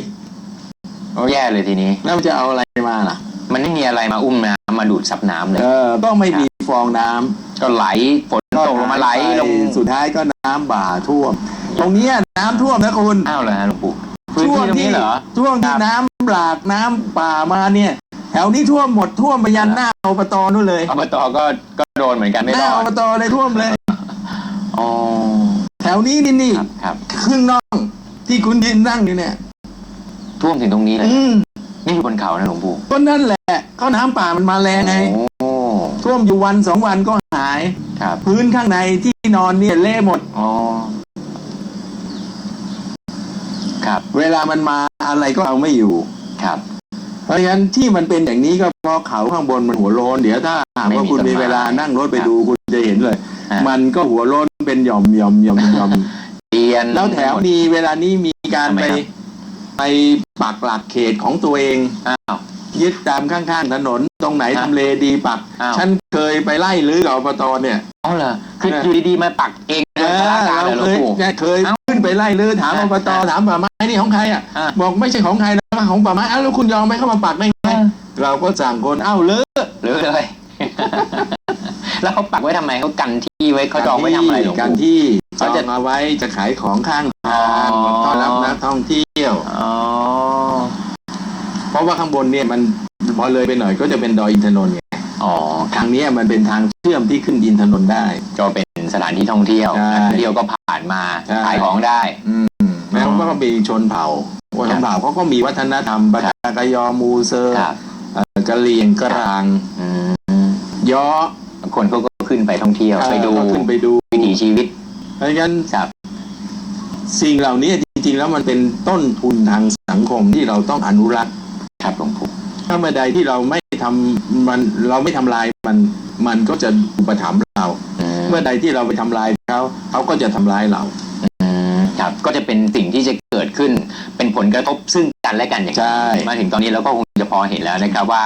S1: โอ้แย่เลยทีนี้
S2: แล้วมันจะเอาอะไรมาล่ะ
S1: มันไม่มีอะไรมาอุ้มน้ำมาดูดซับน้ำเลย
S2: เออก็ไม่มีฟองน้ำ
S1: ก็ไหลฝนตกลงมาไหลลง
S2: สุดท้ายก็น้ำบ่าท่วม ตรงเนี้ยน้ำท่วมนะคุณ
S1: อ้าวเหรอฮะหลวงปู่ พื้น
S2: ช่ว
S1: ที่
S2: ง
S1: ตรง
S2: ที่
S1: นี้เหรอ
S2: ช่วงที่
S1: ครับ
S2: น้ำหลากน้ำป่ามาเนี่ย แถวนี้ท่วมหมดท่วมไปยันหน้าอบตนู่นเลย
S1: อบตก็ก็โดนเหมือนกันไม่
S2: ห
S1: ร
S2: น้า
S1: อ
S2: อ
S1: ด
S2: บตเลยท่วมเลย
S1: อ๋อ
S2: แถวนี้นี่นี่
S1: ครับครับ
S2: ครึ่งน่องที่คุณยืนนั่งอยู่เนี่ย
S1: ท่วมถึงตรงนี้เลย
S2: อืม
S1: นี่คือบนเขานะหลวงปู่
S2: ก็นั่นแหละก็น้ำป่ามันมาแรงไง
S1: โอ้
S2: ท่วมอยู่วันสองวันก็หาย
S1: ครับ
S2: พื้นข้างในที่นอนเนี่ยเละหมด
S1: อ๋อ ครับ
S2: เวลามันมาอะไรก็เอาไม่อยู่
S1: ครับ
S2: เพราะฉะนั้นที่มันเป็นอย่างนี้ก็เพราะเขาข้างบนมันหัวโลนเดี๋ยวถ้าหาก
S1: ไม่
S2: ว่า
S1: มี
S2: คุณ
S1: ต้น
S2: มี
S1: ไม้
S2: เวลานั่งรถไป
S1: ครับ
S2: ดูคุณจะเห็นเลย
S1: ฮะ
S2: มันก็หัวโลนเป็นหย่อมหย่อมหย่อมหย่อม
S1: เรียน
S2: แล้วแถวมีเวลานี้มีการ
S1: ทำไม
S2: ไป
S1: ครับ
S2: ไปปักหลักเขตของตัวเอง
S1: อ้าว
S2: ยึดตามข้างๆถนนตรงไหน
S1: ครับ
S2: ทำเลดีปัก
S1: อ้าว
S2: ฉันเคยไปไล่ลื้อกับอบตเนี่ย
S1: อ๋อเหรอคือ
S2: เออ
S1: อ
S2: อ
S1: ยู่ดีๆมาปักเอง
S2: เอ
S1: โดย
S2: อ
S1: พลการ
S2: เรา
S1: เลยหลวง
S2: เคย
S1: ปู่
S2: เนี่ยเคย
S1: เอ้า
S2: ขึ้น ไปไล่ลื้อถาม
S1: อ่า
S2: อบต
S1: อ่า
S2: ถามป่าไม้นี่ของใครอะ
S1: อ่า
S2: บอกไม่ใช่ของใครนะของป่าไม้อ้าวแล้วคุณยอมไหมเข้ามาปักได้ไงเราก็สั่งคนเอ้าเลื้อ
S1: หรือเลยแล้วเขาปักไว้ทำไมเขากันที่ไว้เขาจองไว้ทำอะไรหลวง
S2: กัน
S1: ปู่
S2: ที่จ
S1: เขา
S2: อง
S1: จะ
S2: เอาไว้จะขายของข้างทาง
S1: อ๋อ
S2: ต้อนรับนักท่องเที่ยว
S1: อ๋อ
S2: เพราะว่าข้างบนเนี่ยมันพอเลยไปหน่อยก็จะเป็นดอยอินทนนท์ไง
S1: อ๋อค
S2: ทา
S1: รับ
S2: งเนี้ยมันเป็นทางเชื่อมที่ขึ้นอินทนนท์ได้
S1: ก็เป็นสถานที่ท่องเที่ยว
S2: ใช่
S1: นักท่องเที่ยวก็ผ่านมา
S2: ใช่
S1: ขายของได้
S2: อืมแล้วก็มีชนเผ่าว่าชนเผ่าเขาก็มีวัฒนธรรมปะกากยอมูเซอร์
S1: ครับ
S2: เอ่อกะเหรียงกะราง
S1: อืม
S2: ย้อบา
S1: งคนเขาก็ขึ้นไปท่องเที่ยว ไปดู
S2: ก็ขึ้นไปดู
S1: วิถีชีวิต
S2: เพราะฉะนั้น
S1: ครับ
S2: สิ่งเหล่านี้จริงๆ แล้วมันเป็นต้นทุนทางสังคมที่เราต้องอนุรักษ์
S1: ครับหลวงปู่
S2: ถ้าเมื่อใดที่เราไม่ทำมันเราไม่ทำลายมันมันก็จะอุปถัมภ์เรา
S1: อืม
S2: เมื่อใดที่เราไปทำลายเขาเขาก็จะทำลายเรา
S1: อืมครับก็จะเป็นสิ่งที่จะเกิดขึ้นเป็นผลกระทบซึ่งกันและกันอย่าง
S2: ใช่
S1: มาถึงตอนนี้เราก็คงจะพอเห็นแล้วนะครับว่า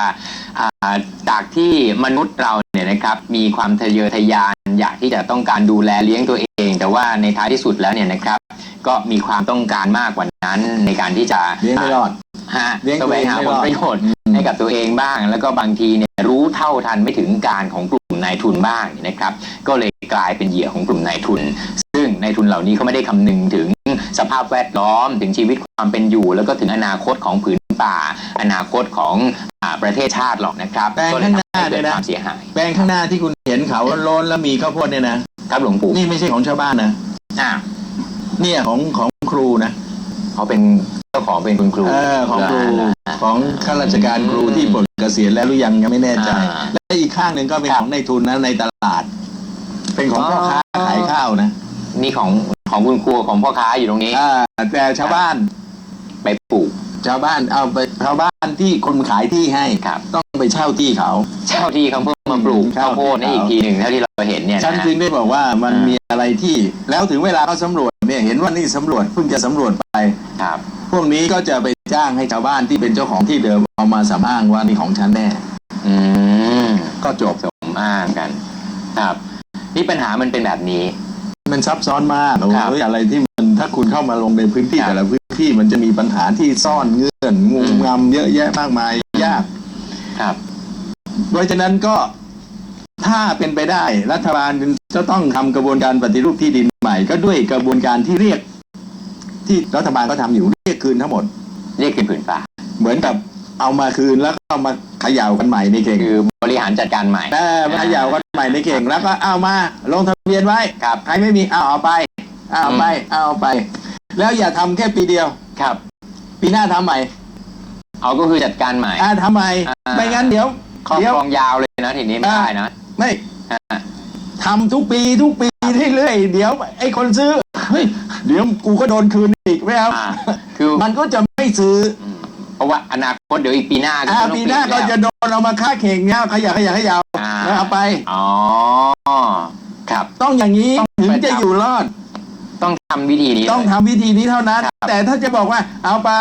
S1: อ่าจากที่มนุษย์เราเนี่ยนะครับมีความทะเยอทะยานอยากที่จะต้องการดูแลเลี้ยงตัวเอง แต่ว่าในท้ายที่สุดแล้วเนี่ยนะครับ ก็มีความต้องการมากกว่านั้น ในการที่จะ
S2: เลี้ยงไม่รอด
S1: ฮะ
S2: เลี้ยง
S1: แส
S2: ตัว
S1: ว
S2: เองง
S1: หา
S2: ไม่
S1: ผ
S2: ร
S1: ล
S2: อด
S1: ประโยชน์ให้กับตัวเองบ้าง แล้วก็บางทีเนี่ยรู้เท่าทันไม่ถึงการของกลุ่มนายทุนบ้างนะครับ ก็เลยกลายเป็นเหยื่อของกลุ่มนายทุน ซึ่งนายทุนเหล่านี้เขาไม่ได้คำนึงถึงสภาพแวดล้อมถึงชีวิตความเป็นอยู่ แล้วก็ถึงอนาคตของผืนป่า อนาคตของอาประเทศชาติหรอกนะครับ
S2: แปลง
S1: ก็เลย
S2: ข้างหน้า
S1: ทำให้เกิด
S2: เนี่ยนะ
S1: ความเสียหาย
S2: แปลงข้างหน้าที่คุณเห็นเขาโล้นแล้วมีข้าวโพดเนี่ยนะครับ
S1: หลวงปู่
S2: นี่ไม่ใช่ของชาวบ้านนะ
S1: อ่า
S2: เนี่ยของของครูนะ
S1: เขาเป็นเจ้าของเป็นคุณครู
S2: เออของครู
S1: เหอ
S2: ของข้าราชการครูที่ปลดเกษียณแล้วหรือยังยังไม่แน่ใจ
S1: อ่า
S2: และอีกข้างหนึ่งก็เป็น
S1: ครับ
S2: ของในทุนนะในตลาด เป็นของพ่อค้า
S1: อ๋อ
S2: ขายข้าวนะ
S1: นี่ของของคุณครูของพ่อค้าอยู่ตรงนี้
S2: อ่าแต่ชาวบ้าน
S1: ไปปลูก
S2: ชาวบ้านเอาไปชาวบ้านที่คนขายที่ให้
S1: ครับ
S2: ต้องไปเช่าที่เขา
S1: เช่าที่เขาเพิ่งมาปลูก
S2: เช่า
S1: ข้าวโพดนี่อีกทีหนึ่งเท่าที่เราเห็นเนี่ย
S2: ฉัน
S1: นะ
S2: จึงได้บอกว่ามัน
S1: อ่ามี
S2: มีอะไรที่ แล้วถึงเวลาเขาสำรวจเนี่ยเห็นว่านี่สำรวจเพิ่งจะสำรวจไป
S1: ครับ
S2: พวกนี้ก็จะไปจ้างให้ชาวบ้านที่เป็นเจ้าของที่เดิมเอามาสำอ้างว่านี่ของฉันแน่
S1: อืม
S2: ก็จบ
S1: สมอ้างกัน ครับ นี่ปัญหามันเป็นแบบนี้
S2: มันซับซ้อนมาก
S1: ครับ
S2: โอ้ยอะไรที่มันถ้าคุณเข้ามาลงในพื้นที่
S1: ครับ
S2: แต่ละพื้น ที่มันจะมีปัญหาที่ซ่อนเงื่อนงู
S1: อืม
S2: งำเยอะแยะมากมายยาก
S1: ครับ
S2: เพราะฉะนั้นก็ถ้าเป็นไปได้รัฐบาลจะต้องทำกระบวนการปฏิรูปที่ดินใหม่ ก็ด้วยกระบวนการที่เรียก ที่รัฐบาลก็ทำอยู่เรียกคืนทั้งหมด
S1: เรียกคืนผืนป่า
S2: เหมือนกับเอามาคืนแล้วก็เอามาเขย่ากันใหม่ในเก่ง
S1: คือบริหารจัดการใหม่
S2: แต่มาเขย่ากันใหม่ในเก่งแล้วก็เอามาลงทะเบียนไว้
S1: ครับ
S2: ใครไม่มีเอาเอาไป เอาไปเอาไป แล้วอย่าทำแค่ปีเดียว
S1: ครับ
S2: ปีหน้าทำใหม่
S1: เอาก็คือจัดการใหม่
S2: อ่าทำใหม่
S1: อ่า
S2: ไม่งั้นเดี๋ยว
S1: ครอบ
S2: เดี๋ยว
S1: ครองยาวเลยนะทีนี้ไม่ได้นะ
S2: ไม่
S1: ฮะ
S2: ทำทุกปีทุกปีเรื่อยๆเดี๋ยวไอ้คนซื้อเฮ้ยเดี๋ยวกูก็โดนคืนอีกไม่เอา
S1: อ่าคือ
S2: มันก็จะไม่ซื้อ
S1: อืมเพราะว่าอนาคตเดี๋ยวอีกปีหน้าก็
S2: อ่า
S1: จะต้อง
S2: ปีหน้า
S1: เป
S2: ก็
S1: ลี่ยน
S2: จะโดนเอามาค่าเข่งเงี้ยขยะขยะขยะ
S1: อ่า
S2: แล้วเอาไป
S1: อ๋อ ครับ
S2: ต้องอย่างนี้
S1: ต้อง
S2: ถึง
S1: ไป
S2: จะ
S1: ทำ
S2: อยู่รอด
S1: ต้องทำวิธีนี้
S2: ต้อง
S1: เลย
S2: ทำวิธีนี้เท่านั้น
S1: ครับ
S2: แต่ถ้าจะบอกว่าเอาไป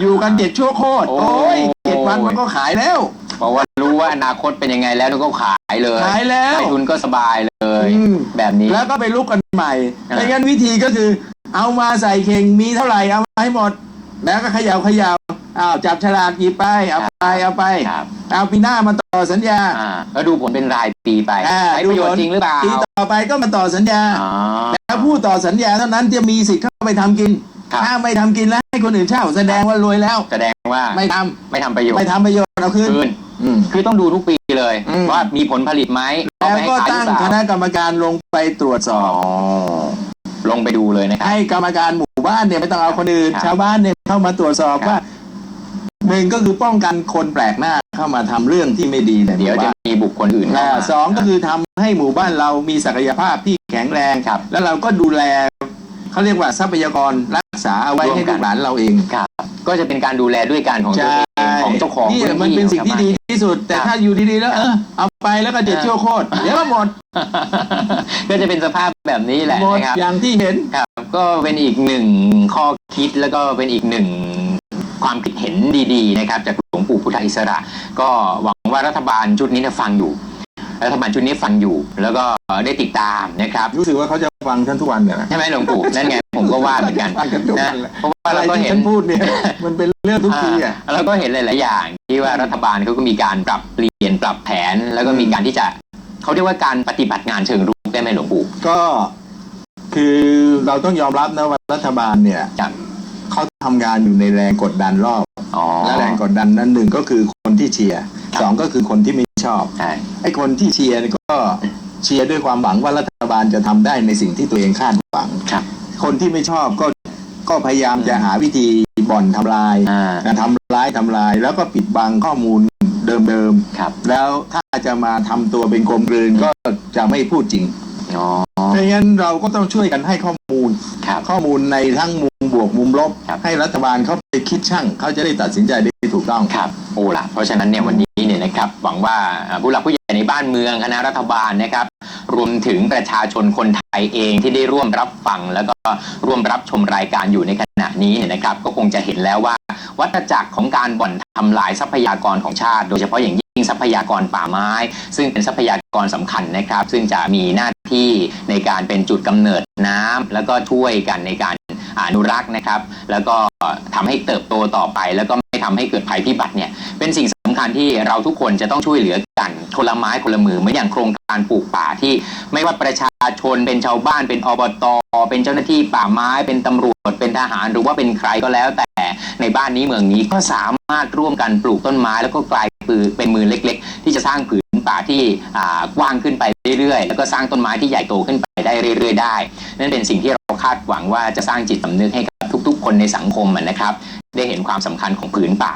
S2: อยู่กันเจ็ดชั่วโคตร
S1: โอ้
S2: โอ้ยเจ็ดวันมันก็ขายแล้ว
S1: เพราะว่ารู้ว่าอนาคตเป็นยังไงแล้วก็ขายเลย
S2: ขายแล้ว
S1: นายทุนก็สบายเลย
S2: อืม
S1: แบบนี้
S2: แล้วก็ไปลุกกันใหม่
S1: อ่า
S2: ไม่งั้นวิธีก็คือ เอามาใส่เข่งมีเท่าไหร่เอามาให้หมด แล้วก็เขย่าเขย่าอ้าวจับฉลากหยิบไปเอาไปเอาไป
S1: ครับ
S2: เอาปีหน้ามาต่อสัญญา
S1: อ่าแล้วดูผลเป็นรายปีไป
S2: อ่า
S1: ใช้ประโยชน์จริงหรือเปล่า
S2: ปีต่อไปก็มาต่อสัญญา
S1: อ๋อ
S2: แล้วผู้ต่อสัญญาเท่านั้นจะมีสิทธิ์เข้าไปทำกิน
S1: ครับ
S2: ถ้าไม่ทำกินแล้วให้คนอื่นเช่าแสดงว่ารวยแล้ว
S1: แสดงว่า
S2: ไม่ทำ
S1: ไม่ทำประโยชน์
S2: ไม่ทำประโยชน์เอาคืน
S1: คืน
S2: อืม
S1: คือต้องดูทุกปีเลย
S2: อืม
S1: ว่ามีผลผลิตไหมเอา
S2: แล้ว
S1: ไปให้
S2: ก็
S1: ขายห
S2: ตั้
S1: รื
S2: ง
S1: อเป
S2: ค
S1: ล่า
S2: ณะกรรมการลงไปตรวจสอ
S1: อ๋อบลงไปดูเลยนะครับ
S2: ให้กรรมการหมู่บ้านเนี่ยไม่ต้องเอาคนอื่น
S1: ครับ
S2: ชาวบ้านเนี่ยเข้ามาตรวจสอบ
S1: ครับ
S2: ว่า หนึ่งก็คือป้องกันคนแปลกหน้าเข้ามาทำเรื่องที่ไม่ดีในห
S1: เดี๋ยว
S2: มู่
S1: จะ
S2: บ้าน
S1: มีบุคคลอื่นเข้า
S2: อ่า
S1: มา
S2: สองก็คือทำให้หมู่บ้านเรามีศักยภาพที่แข็งแรง
S1: ครับ
S2: แล้วเราก็ดูแลเขาเรียกว่าทรัพยากรรักษาเอาไว้
S1: ร่วม
S2: ให้
S1: กั
S2: ลู
S1: น
S2: กหลานเราเอง
S1: ครับ ก็จะเป็นการดูแลด้วยการของตัว
S2: ใช่
S1: เองของเจ้าของ
S2: นี่
S1: พื้
S2: มันเป็นสิ่งที่ดี
S1: ของชาวบ้
S2: ที่สุด แต่
S1: ครับ
S2: ถ้าอยู่ดีๆแล้วเออเอาไปแล้วก็เจ็ด
S1: เออ
S2: ชั่วโคตรเดี๋ยวก็หมดา
S1: นก็จะเป็นสภาพแบบนี้แหละ
S2: หมด
S1: นะครับ
S2: อย่างที่เห็น
S1: ครับก็เป็นอีกหนึ่งข้อคิดแล้วก็เป็นอีกหนึ่ง ความคิดเห็นดีๆนะครับจากหลวงปู่พุทธอิสระ ก็หวังว่ารัฐบาลชุดนี้เนี่ยฟังอยู่ รัฐบาลชุดนี้ฟังอยู่ แล้วก็ได้ติดตามนะครับ
S2: รู้สึกว่าเขาจะฟังฉันทุกวันเนี่ยนะ
S1: ใช่ไหมหลวงปู่นั่นไงผมก็ว่าเหมือนกัน
S2: ฟังกันทุก
S1: นะ
S2: วันเลย
S1: เพราะว่า
S2: อะไร
S1: เราก็
S2: ที่
S1: เห็น
S2: ฉันพูดเนี่ยมันเป็นเรื่องทุกทีอะ
S1: อ่าแล้วก็เห็นหลาย ๆ อย่างที่ว่ารัฐบาลเขาก็มีการปรับเปลี่ยนปรับแผน แล้วก็มีการที่จะเขาเรียกว่าการปฏิบัติงานเชิงรุกได้ไหมหลวงปู่
S2: ก็คือเราต้องยอมรับนะว่ารัฐบาลเนี่ย
S1: ครับ
S2: เขาทำงานอยู่ในแรงกดดันรอบ
S1: อ๋อ
S2: และแรงกดดันนั้นหนึ่งก็คือคนที่เชียร์
S1: ครับ
S2: สองก็คือคนที่ไม่ชอบ
S1: ใช่
S2: ไอ้คนที่เชียร์เนี่ยก็เชียร์ด้วยความหวังว่ารัฐบาลจะทำได้ในสิ่งที่ตัวเองคาดหวัง
S1: ครับ
S2: คนที่ไม่ชอบก็ก็พยายามจะหาวิธีบ่อนทำลาย
S1: อ่า
S2: นะทำร้ายทำลาย แล้วก็ปิดบังข้อมูลเดิม
S1: ครับ
S2: ๆ แล้วถ้าจะมาทำตัวเป็นกลมกลืนก็จะไม่พูดจริง
S1: อ๋อ
S2: เพราะงั้นเราก็ต้องช่วยกันให้ข้อมูล
S1: ครับ
S2: ข้อมูลในทั้งมุมบวกมุมลบ
S1: ครับ
S2: ให้รัฐบาลเขาไปคิดช่างเขาจะได้ตัดสินใจได้ถูกต้อง
S1: ครับโอ้ล่ะเพราะฉะนั้นเนี่ยวันนี้เนี่ยนะครับหวังว่าอ่าผู้หลักผู้ใหญ่ในบ้านเมืองคณะรัฐบาลนะครับ รวมถึงประชาชนคนไทยเองที่ได้ร่วมรับฟัง แล้วก็ร่วมรับชมรายการอยู่ในขณะนี้เนี่ยนะครับ ก็คงจะเห็นแล้วว่า วัฏจักรของการบ่อนทำลายทรัพยากรของชาติ โดยเฉพาะอย่างยิ่ง ทรัพยากรป่าไม้ ซึ่งเป็นทรัพยากรสำคัญนะครับ ซึ่งจะมีหน้าที่ในการเป็นจุดกำเนิดน้ำแล้วก็ช่วยกันในการอนุรักษ์นะครับ แล้วก็ทำให้เติบโตต่อไป แล้วก็ไม่ทำให้เกิดภัยพิบัติเนี่ยเป็นสิ่งสำคัญที่เราทุกคนจะต้องช่วยเหลือกันคนละไม้คนละมือเหมือนอย่างโครงการปลูกป่าที่ไม่ว่าประชาชนเป็นชาวบ้านเป็นอบตเป็นเจ้าหน้าที่ป่าไม้เป็นตำรวจเป็นทหารหรือว่าเป็นใครก็แล้วแต่ในบ้านนี้เมืองนี้ก็สามารถร่วมกันปลูกต้นไม้แล้วก็กลาย ปืนเป็นมือเล็ก ๆ ที่จะสร้างผืนป่าที่กว้างขึ้นไปเรื่อยๆ แล้วก็สร้างต้นไม้ที่ใหญ่โตขึ้นไปได้เรื่อย ๆ ได้ นั่นเป็นสิ่งที่เราคาดหวังว่าจะสร้างจิตสำนึกให้กับทุก ๆ คนในสังคมอะนะครับ ได้เห็นความสำคัญของผืนป่า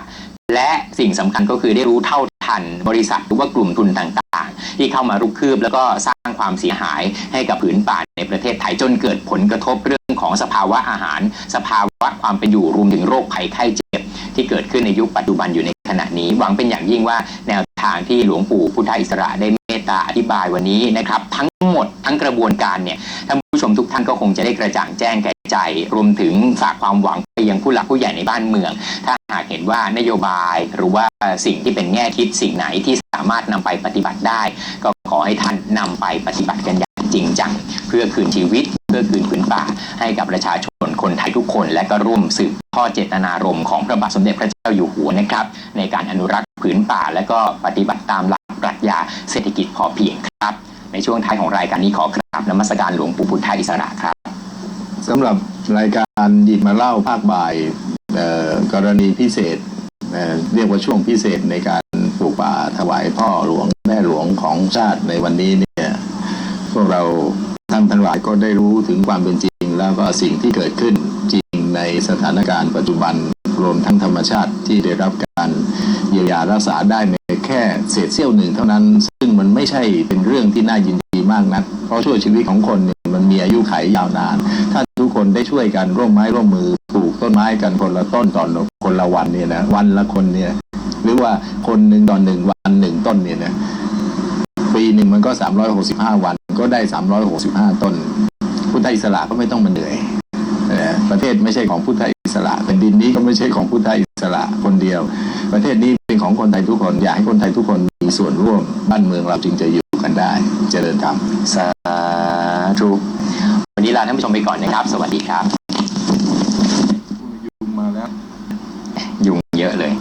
S1: และสิ่งสำคัญก็คือได้รู้เท่าทันบริษัทหรือว่ากลุ่มทุนต่างๆ ที่เข้ามารุกคืบแล้วก็สร้างความเสียหายให้กับผืนป่าในประเทศไทยจนเกิดผลกระทบเรื่องของสภาวะอาหาร สภาวะความเป็นอยู่รวมถึงโรคภัยไข้เจ็บ ที่เกิดขึ้นในยุคปัจจุบันอยู่ใน ขณะนี้หวังเป็นอย่างยิ่งว่าแนวทางที่หลวงปู่พุทธอิสระได้เมตตาอธิบายวันนี้นะครับ ทั้งหมดทั้งกระบวนการเนี่ยท่านผู้ชมทุกท่านก็คงจะได้กระจ่างแจ้งแก่ใจ รวมถึงฝากความหวังไปยังผู้หลักผู้ใหญ่ในบ้านเมือง ถ้าหากเห็นว่านโยบายหรือว่าสิ่งที่เป็นแง่คิดสิ่งไหนที่สามารถนำไปปฏิบัติได้ ก็ขอให้ท่านนำไปปฏิบัติกันอย่าง จริงจัง เพื่อคืนชีวิต เพื่อคืนผืนป่า ให้กับประชาชนคนไทยทุกคน และก็ร่วมสืบทอดเจตนารมณ์ของพระบาทสมเด็จพระเจ้าอยู่หัวนะครับ ในการอนุรักษ์ผืนป่า และก็ปฏิบัติตามหลักปรัชญาเศรษฐกิจพอเพียงครับ ในช่วงท้ายของรายการนี้ขอกราบนมัสการหลวงปู่พุทธอิสระครับ
S2: สำหรับรายการหยิบมาเล่าภาคบ่ายกรณีพิเศษเรียกว่าช่วงพิเศษในการปลูกป่าถวายพ่อหลวงแม่หลวงของชาติในวันนี้เนี่ย วกเราท่านทั้งหลายก็ได้รู้ถึงความเป็นจริง แล้วก็สิ่งที่เกิดขึ้นจริงในสถานการณ์ปัจจุบันรวมทั้งธรรมชาติที่ได้รับการเยียวยารักษาได้ในแค่เศษเสี้ยวหนึ่งเท่านั้น ซึ่งมันไม่ใช่เป็นเรื่องที่น่ายินดีมากนัก เพราะช่วยชีวิตของคนมันมีอายุขัยยาวนาน ถ้าทุกคนได้ช่วยกันร่วมไม้ร่วมมือปลูกต้นไม้กันคนละต้นต่อคนละวันเนี่ยนะวันละคนเนี่ยหรือว่าคนหนึ่งต่อหนึ่งวันหนึ่งต้นเนี่ยนะปีหนึ่งมันก็ 365 วัน ก็ได้ 365 ต้น พุทธอิสระก็ไม่ต้องมาเหนื่อยประเทศไม่ใช่ของพุทธอิสระแผ่นดินนี้ก็ไม่ใช่ของพุทธอิสระคนเดียว ประเทศนี้เป็นของคนไทยทุกคนอยากให้คนไทยทุกคนมีส่วนร่วมบ้านเมืองเราจึงจะอยู่กันได้เจริญธรรม
S1: สาธุวันนี้ลาท่านผู้ชมไปก่อนนะครับ สวัสดีครับ
S2: ยุงมาแล้ว
S1: ยุงเยอะเลย